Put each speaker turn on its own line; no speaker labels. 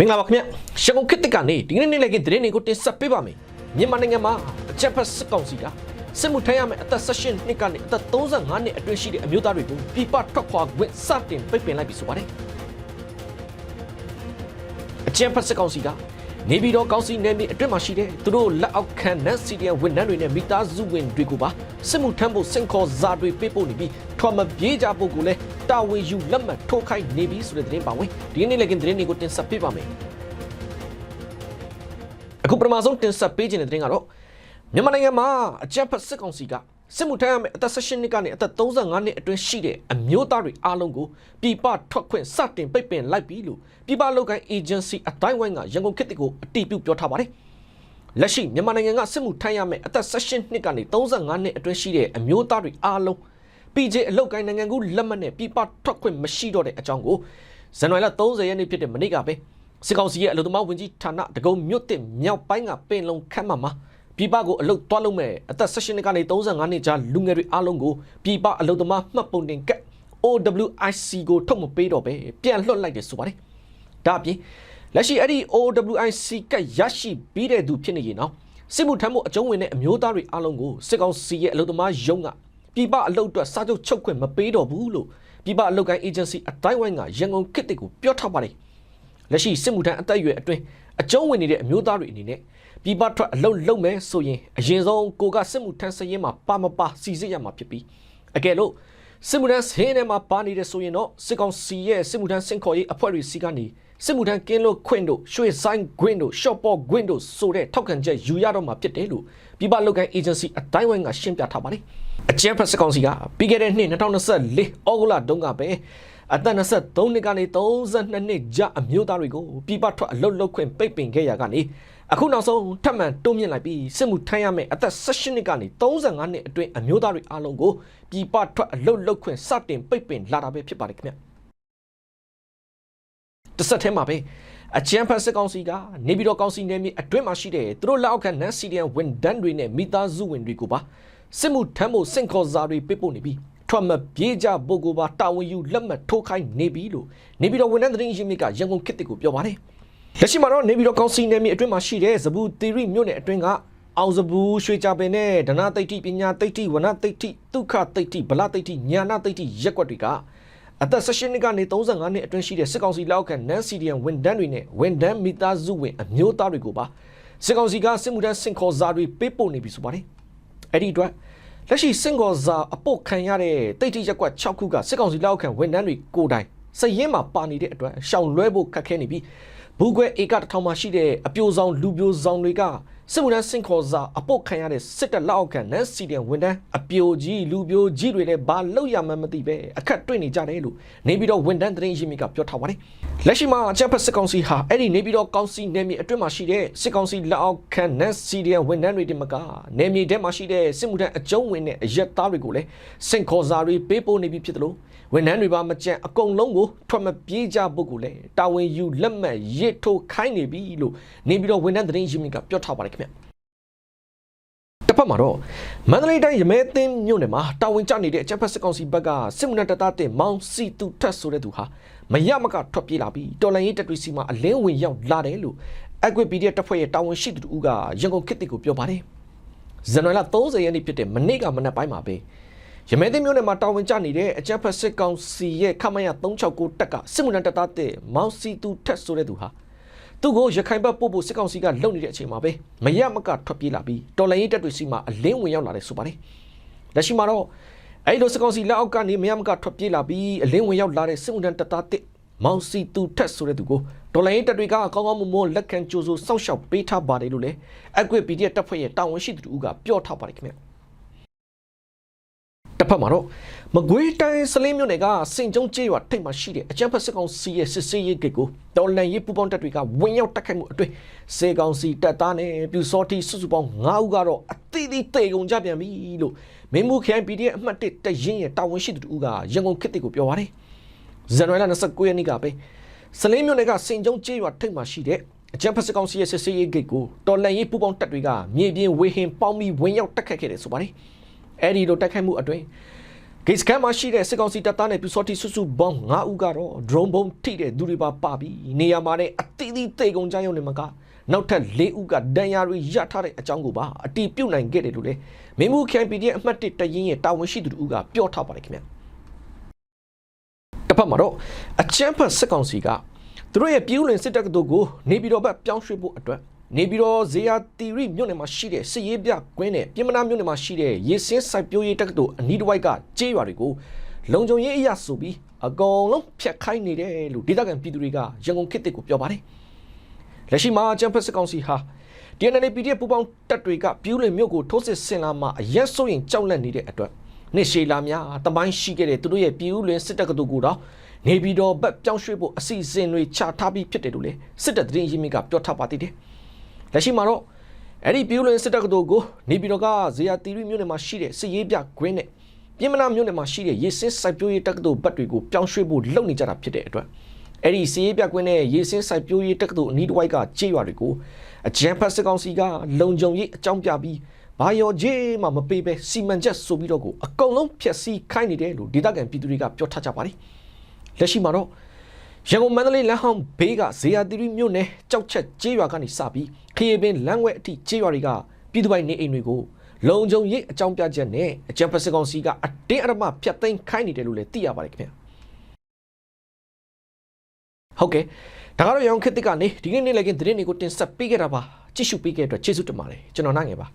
မင်္ဂလာပါခင်ဗျရှကုံခစ်တစ်ကနေဒီကနေ့နေ့လည်ကသတင်းတွေကိုတင်ဆက်ပေးပါမယ်မြန်မာနိုင်ငံမှာအကြက်ဖက်စစ်ကောင်စီကစစ်မှုထမ်းရမယ့်အသက်18နှစ်ကနေအသက်35နှစ်အတွင်းရှိတဲ့အမျိုးသားတွေကိုပြပထွက်ခွာခွင့်စတင်ပိတ်ပင်လိုက်ပြီဆိုပါတယ်အကြက်ဖက်စစ်ကောင်စီက နေပြည်တော်ကောင်စီနယ်မြေအတွင်းမှာရှိတဲ့သူတို့လက်အောက်ခံနန်စီဒီယန်ဝန်ထမ်းတွေနဲ့မိသားစုဝင်တွေကိုပါစစ်မှုထမ်းဖို့စင်ခေါ်စာတွေပေးပို့နေပြီးထွာမပြေးကြဖို့ကိုလည်းတာဝန်ယူလက်မှတ်ထိုးခိုင်းနေပြီဆိုတဲ့သတင်းပါဝင်ဒီကနေ့လည်းကသတင်းတွေကိုတင်ဆက်ပေးပါမယ်အခုပထမဆုံးတင်ဆက်ပေးခြင်းတဲ့တင်ကတော့မြန်မာနိုင်ငံမှာအကြက်ဖက်စစ်ကောင်စီက စစ်မှုထမ်းရမယ့်အသက်16နှစ်ကနေအသက်35နှစ်အတွင်းရှိတဲ့အမျိုးသားတွေအားလုံးကိုပြည်ပထွက်ခွင့်စတင်ပိတ်ပင်လိုက်ပြီလို့ပြည်ပလောက်က agency အတိုင်းဝိုင်းကရန်ကုန်ခေတ်ကိုအတည်ပြုပြောထားပါတယ်။လက်ရှိမြန်မာနိုင်ငံကစစ်မှုထမ်းရမယ့်အသက်16နှစ်ကနေ35နှစ်အတွင်းရှိတဲ့အမျိုးသားတွေအားလုံး PJ အလောက်ကိုင်းနိုင်ငံကူလက်မှတ်နဲ့ပြည်ပထွက်ခွင့်မရှိတော့တဲ့အကြောင်းကိုဇန်နဝါရီလ30ရက်နေ့ဖြစ်တဲ့မနေ့ကပဲစစ်ကောင်စီရဲ့အလုံသမားဝင်ကြီးဌာနတကုံမြို့တစ်မြောက်ပိုင်းကပင်လုံခမ်းမမှာ ပြည်ပကိုအလုတ်သွားလုပ်မဲ့အသက်16နှစ်ကနေ35နှစ်ကြားလူငယ်တွေအားလုံးကိုပြည်ပအလုတ်သမားမှတ်ပုံတင်ကတ် OWIC ကိုထုတ်မပေးတော့ပဲပြန်လွှတ်လိုက်တယ်ဆိုပါတယ်။ဒါအပြင်လက်ရှိအဲ့ဒီ OWIC ကတ်ရရှိပြီးတဲ့သူဖြစ်နေရင်တော့စစ်မှုထမ်းမှုအကျုံးဝင်တဲ့အမျိုးသားတွေအားလုံးကိုစစ်ကောင်စီရဲ့အလုတ်သမားယုံကပြည်ပအလုတ်အတွက်စာချုပ်ချုပ်ခွင့်မပေးတော့ဘူးလို့ပြည်ပအလုတ်ကိုင်း agency အတိုင်းဝိုင်းကရန်ကုန်ခေတ်တစ်ကိုပြောထားပါတယ်။လက်ရှိစစ်မှုထမ်းအသက်အရွယ်အတွင်းအကျုံးဝင်နေတဲ့အမျိုးသားတွေအနေနဲ့ ပြည်ပထွက်အလုပ်လုပ်မယ်ဆိုရင်အရင်ဆုံးကိုကစစ်မှုထမ်းစရင်မှာပါမပါစီစစ်ရမှာဖြစ်ပြီးအကယ်လို့စစ်မှုထမ်းစရင်ထဲမှာပါနေတယ်ဆိုရင်တော့စစ်ကောင်စီရဲ့စစ်မှုထမ်းစင်ခေါ်ရေးအဖွဲ့တွေစီကနေစစ်မှုထမ်းကင်းလို့ခွင့်တို့ရွှေဆိုင်ခွင့်တို့ရှော့ပေါ့ခွင့်တို့ဆိုတဲ့ထောက်ခံချက်ယူရတော့မှာဖြစ်တယ်လို့ပြည်ပလုပ်ကိုင်း agency အတိုင်းဝိုင်းကရှင်းပြထားပါတယ်အကြံဖက်စစ်ကောင်စီကပြီးခဲ့တဲ့နှစ်2024ဩဂုတ်လတုန်းကပဲအသက်23နှစ်ကနေ32နှစ်ကြာအမျိုးသားတွေကိုပြည်ပထွက်အလုပ်လုပ်ခွင့်ပိတ်ပင်ခဲ့ရကနေ အခုနောက်ဆုံးထပ်မံတိုးမြင့်လိုက်ပြီးစစ်မှုထမ်းရမယ့်အသက်18နှစ်ကနေ35နှစ်အတွင်းအမျိုးသားတွေအားလုံးကိုပြည်ပထွက်အလုပ်လုပ်ခွင့်စတင်ပိတ်ပင်လာတာပဲဖြစ်ပါတယ်ခင်ဗျတစ်ဆက်တည်းမှာပဲအချမ်းဖတ်စစ်ကောင်စီကနေပြည်တော်ကောင်စီနယ်မြေအတွင်းမှာရှိတဲ့သူတို့လက်အောက်ခံနန်စီဒီယန်ဝန်ဒန်းတွေနဲ့မိသားစုဝင်တွေကိုပါစစ်မှုထမ်းဖို့စင့်ခေါ်စာတွေပေးပို့နေပြီးထွက်မပြေးကြပုဂ္ဂိုလ်ပါတာဝန်ယူလက်မှတ်ထိုးခိုင်းနေပြီလို့နေပြည်တော်ဝန်ထမ်းသတင်းရင်းမြစ်ကရန်ကုန်ခေတ်ကိုပြောပါတယ် လက်ရှိမှာတော့နေပြည်တော်ကောင်စီနယ်မြေအတွင်းမှာရှိတဲ့ဇဘူးသီရိမြို့နယ်အတွင်းကအောင်စဘူးရွှေကြပင်နဲ့ဒနာတိတ်တိပညာတိတ်တိဝနတိတ်တိဒုက္ခတိတ်တိဗလတိတ်တိညာနာတိတ်တိရက်ကွက်တွေကအသက်16နှစ်ကနေ35နှစ်အတွင်းရှိတဲ့စစ်ကောင်စီလက်အောက်ခံနန်စီဒီယန်ဝန်ဒန်းတွေနဲ့ဝန်ဒန်းမိသားစုဝင်အမျိုးသားတွေကိုပါစစ်ကောင်စီကစစ်မှုထမ်းစင်ခေါ်စာတွေပေးပို့နေပြီဆိုပါတယ်အဲ့ဒီအတွက်လက်ရှိစင်ခေါ်စာအပုတ်ခံရတဲ့တိတ်တိရက်ကွက်6ခုကစစ်ကောင်စီလက်အောက်ခံဝန်ဒန်းတွေကိုယ်တိုင်စည်ရင်မှာပါနေတဲ့အတွက်ရှောင်လွဲဖို့ခက်ခဲနေပြီး ဘူးခွဲဧကတစ်ထောင်မှာရှိတဲ့အပြိုဆောင်လူပြိုဆောင်တွေက စစ်မှုထမ်းစင်ခေါ်စာအပုတ်ခံရတဲ့စစ်တပ်လက်အောက်ခံနန်စီဒီယန်ဝန်ဒန်းအပြိုကြီးလူပြိုကြီးတွေလည်းဘာလို့ရမှန်းမသိပဲအခက်တွေ့နေကြတယ်လို့နေပြီးတော့ဝန်ဒန်းသတင်းရင်းမြစ်ကပြောထားပါတယ်လက်ရှိမှာအကြက်ဖက်စစ်ကောင်စီဟာအဲ့ဒီနေပြီးတော့ကောင်စီနယ်မြေအတွင်းမှာရှိတဲ့စစ်ကောင်စီလက်အောက်ခံနန်စီဒီယန်ဝန်ဒန်းတွေတင်မကနေမြေထဲမှာရှိတဲ့စစ်မှုထမ်းအကျုံးဝင်တဲ့အရက်သားတွေကိုလည်းစင်ခေါ်စာတွေပေးပို့နေပြီဖြစ်တယ်လို့ဝန်ထမ်းတွေပါမကြံအကုန်လုံးကိုထွက်မပြေးကြဖို့ကိုလည်းတာဝန်ယူလက်မှတ်ရစ်ထိုးခိုင်းနေပြီလို့နေပြီးတော့ဝန်ထမ်းသတင်းရင်းမြစ်ကပြောထားပါတယ်ခင်ဗျတစ်ဖက်မှာတော့မန္တလေးတိုင်းရမဲသိမ်းမြို့နယ်မှာတာဝန်ကျနေတဲ့အကြက်ဖက်စစ်ကောင်စီဘက်ကစစ်မှုထမ်းတပ်သားတင်မောင်စီတူထက်ဆိုတဲ့သူဟာမရမကထွက်ပြေးလာပြီးတော်လန်ရေးတပ်တွေစီမှာအလင်းဝင်ရောက်လာတယ်လို့အကွေပီဒီတပ်ဖွဲ့ရဲ့တာဝန်ရှိသူတို့ကရန်ကုန်ခေတ်တစ်ကိုပြောပါတယ်ဇန်နဝါရီလ30ရက်နေ့ဖြစ်တဲ့မနေ့ကမနက်ပိုင်းမှာပဲရမဲသိမ်းမြို့နယ်မှာတာဝန်ကျနေတဲ့အကြက်ဖက်စစ်ကောင်စီရဲ့ခမရ369တပ်ကစစ်မှုထမ်းတပ်သားတင်မောင်စီတူထက်ဆိုတဲ့သူဟာ သူ့ကိုရခိုင်ဘက်ပို့ဖို့စစ်ကောင်စီကလုပ်နေတဲ့အချိန်မှာပဲမရမကထွက်ပြေးလာပြီးတော်လိုင်းရေးတပ်တွေစီမှာအလင်းဝင်ရောက်လာတယ်ဆိုပါတယ်လက်ရှိမှာတော့အဲ့လိုစစ်ကောင်စီလက်အောက်ကနေမရမကထွက်ပြေးလာပြီးအလင်းဝင်ရောက်လာတဲ့စစ်မှုထမ်းတပ်သားတစ်မောင်စီတူထက်ဆိုတဲ့သူကိုတော်လိုင်းရေးတပ်တွေကကောင်းကောင်းမွန်မွန်လက်ခံကြိုးဆိုစောင့်ရှောက်ပေးထားပါတယ်လို့လည်းအကွေ PDF တပ်ဖွဲ့ရဲ့တာဝန်ရှိသူတို့ကပြောထားပါတယ်ခင်ဗျ တစ်ဖက်မှာတော့မကွေးတိုင်းစလင်းမြို့နယ်ကစင်ကျုံကျေးရွာထိပ်မှာရှိတဲ့အကြမ်းဖက်စစ်ကောင်စီရဲ့စစ်ဆေးရေးဂိတ်ကိုတော်လန်ရေးပူပေါင်းတပ်တွေကဝင်ရောက်တိုက်ခိုက်မှုအတွင်းစေကောင်စီတပ်သားနဲ့ပြူစောတိစုစုပေါင်း9ဦးကတော့အသီးသီးတေကုန်ကြပြန်ပြီလို့မင်းမှုခိုင် PDF အမှတ်1တရင်ရဲ့တာဝန်ရှိသူတို့ကရန်ကုန်ခေတ်တစ်ကိုပြောပါတယ်ဇန်နဝါရီလ29ရက်နေ့ကပဲစလင်းမြို့နယ်ကစင်ကျုံကျေးရွာထိပ်မှာရှိတဲ့အကြမ်းဖက်စစ်ကောင်စီရဲ့စစ်ဆေးရေးဂိတ်ကိုတော်လန်ရေးပူပေါင်းတပ်တွေကမြေပြင်ဝေဟင်ပေါင်းပြီးဝင်ရောက်တိုက်ခိုက်ခဲ့တယ်ဆိုပါတယ် အဲ့ဒီလိုတိုက်ခိုက်မှုအတွင်းဂိတ်စကန်မှာရှိတဲ့စစ်ကောင်စီတပ်သားနဲ့ပြူစောတိစုစုပေါင်း9ဦးကတော့ drone ဘုံထိတဲ့သူတွေပါပါပြီးနေရာမှာနဲ့အသီးသီးတေကုန်ကြရုံနဲ့မကနောက်ထပ်၄ဦးကဒဏ်ရာတွေရထားတဲ့အကြောင်းကိုပါအတီးပြုတ်နိုင်ခဲ့တယ်လို့လေမင်းမှု KPD အမှတ်1တရင်ရဲ့တာဝန်ရှိသူတို့ကပြောထားပါတယ်ခင်ဗျာတစ်ဖက်မှာတော့အချမ်းဖတ်စစ်ကောင်စီကသူတို့ရဲ့ပြည်ဦးလွင်စစ်တပ်ကတော်ကိုနေပြည်တော်ဘက်ပြောင်းရွှေ့ဖို့အတွက် နေပြည်တော်ဇေယျတီရိမြို့နယ်မှာရှိတဲ့စစ်ရေးပြကွင်းနဲ့ပြင်မနာမြို့နယ်မှာရှိတဲ့ရေစင်းစိုက်ပျိုးရေးတက္ကသိုလ်အနီးတစ်ဝိုက်ကကျေးရွာတွေကိုလုံခြုံရေးအရာဆိုပြီးအကောင်လုံးဖျက်ခိုင်းနေတယ်လို့ဒေသခံပြည်သူတွေကရန်ကုန်ခေတ်တစ်ကိုပြောပါတယ်လက်ရှိမှာကျန်းဖက်စစ်ကောင်စီဟာ DNA PDF ပူပေါင်းတပ်တွေကပြူးလင်မြို့ကိုထိုးစစ်ဆင်လာမှအရက်ဆိုရင်ကြောက်လန့်နေတဲ့အတွက်နှစ်ရှည်လာများတမိုင်းရှိခဲ့တဲ့သူတို့ရဲ့ပြူးလင်စစ်တပ်ကတူကိုတော့နေပြည်တော်ဘက်ပြောင်းရွှေ့ဖို့အစီအစဉ်တွေချထားပြီးဖြစ်တယ်လို့လေစစ်တပ်သတင်းရင်းမြစ်ကပြောထားပါသေးတယ် လက်ရှိမှာတော့အဲ့ဒီပြူးလင်စစ်တပ်ကတူကိုနေပြည်တော်ကဇေယျတီရီမြို့နယ်မှာရှိတဲ့စစ်ရေးပြကွင်းနဲ့ပြင်မနာမြို့နယ်မှာရှိတဲ့ရေစင်းစိုက်ပျိုးရေးတက္ကသိုလ်ဘက်တွေကိုပြောင်းရွှေ့ဖို့လုပ်နေကြတာဖြစ်တဲ့အတွက်အဲ့ဒီစီးရေးပြကွင်းနဲ့ရေစင်းစိုက်ပျိုးရေးတက္ကသိုလ်အနီးတစ်ဝိုက်ကကျေးရွာတွေကိုအကြံဖတ်စစ်ကောင်စီကလုံခြုံရေးအကြောင်းပြပြီးဘာရောဂျေးမှမပေးပဲစီမံချက်ဆိုပြီးတော့ကိုအကုန်လုံးဖျက်ဆီးခိုင်းနေတယ်လို့ဒေသခံပြည်သူတွေကပြောထားကြပါတယ်လက်ရှိမှာတော့ ရန်ကုန်မန္တလေးလမ်းဟောင်းဘေးကဇေယျတီရီမြို့နယ်ကြောက်ချက်ကျေးရွာကနေစပြီးခရီးပင်လမ်းဝဲအထိကျေးရွာတွေကပြည်သူပိုင်နေအိမ်တွေကိုလုံခြုံရေးအကြောင်းပြချက်နဲ့အကြံဖတ်စစ်ကောင်စီကအတင်းအဓမ္မဖျက်သိမ်းခိုင်းနေတယ်လို့လည်းသိရပါတယ်ခင်ဗျာဟုတ်ကဲ့ဒါကတော့ရောင်ခေတ်တစ်ကနေဒီနေ့နေ့လည်းကင်းသတင်းတွေကိုတင်ဆက်ပေးခဲ့တာပါကြည့်ရှုပေးခဲ့တဲ့အတွက်ကျေးဇူးတင်ပါတယ်ကျွန်တော်နိုင်ငယ်ပါ